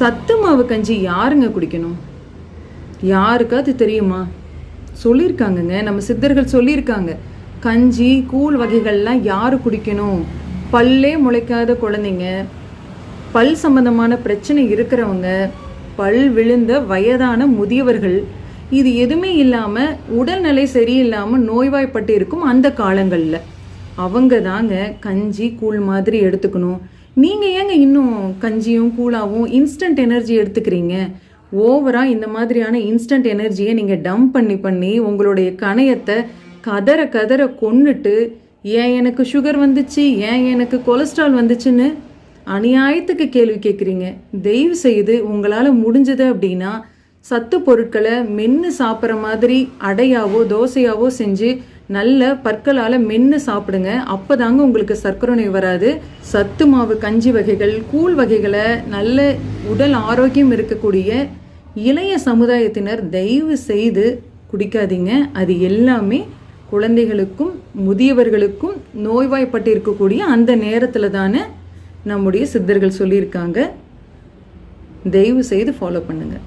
சத்து மாவு கஞ்சி யாருங்க குடிக்கணும்? யாருக்காவது தெரியுமா? சொல்லியிருக்காங்கங்க நம்ம சித்தர்கள் சொல்லியிருக்காங்க கஞ்சி கூழ் வகைகள்லாம் யார் குடிக்கணும்? பல்லே முளைக்காத குழந்தைங்க. பல் சம்பந்தமான பிரச்சனை இருக்கிறவங்க பல் விழுந்த வயதான முதியவர்கள் இது எதுவுமே இல்லாமல் உடல்நிலை சரியில்லாமல் நோய்வாய்ப்பட்டு இருக்கும் அந்த காலங்களில். அவங்க தாங்க கஞ்சி கூழ் மாதிரி எடுத்துக்கணும். நீங்கள் ஏங்க இன்னும் கஞ்சியும் கூழாவும் இன்ஸ்டன்ட் எனர்ஜி எடுத்துக்கிறீங்க? ஓவராக இந்த மாதிரியான இன்ஸ்டன்ட் எனர்ஜியை நீங்கள் டம்ப் பண்ணி பண்ணி உங்களுடைய கணையத்தை கதற கதற கொன்னுட்டு ஏன் எனக்கு சுகர் வந்துச்சு? ஏன் எனக்கு கொலஸ்ட்ரால் வந்துச்சுன்னு? அநியாயத்துக்கு கேள்வி கேட்குறீங்க தயவு செய்து உங்களால் முடிஞ்சது அப்படின்னா சத்து பொருட்களை மென்று சாப்பிட்ற மாதிரி அடையாவோ தோசையாவோ செஞ்சு நல்ல பற்களால் மென்று சாப்பிடுங்க. அப்போ தாங்க உங்களுக்கு சர்க்கரை நோய் வராது. சத்து மாவு கஞ்சி வகைகள் கூழ் வகைகளை நல்ல உடல் ஆரோக்கியம் இருக்கக்கூடிய இளைய சமுதாயத்தினர் தயவு செய்து குடிக்காதீங்க. அது எல்லாமே குழந்தைகளுக்கும் முதியவர்களுக்கும் நோய்வாய்ப்பட்டு இருக்கக்கூடிய அந்த நேரத்தில் தானே நம்முடைய சித்தர்கள் சொல்லியிருக்காங்க. தயவு செய்து ஃபாலோ பண்ணுங்கள்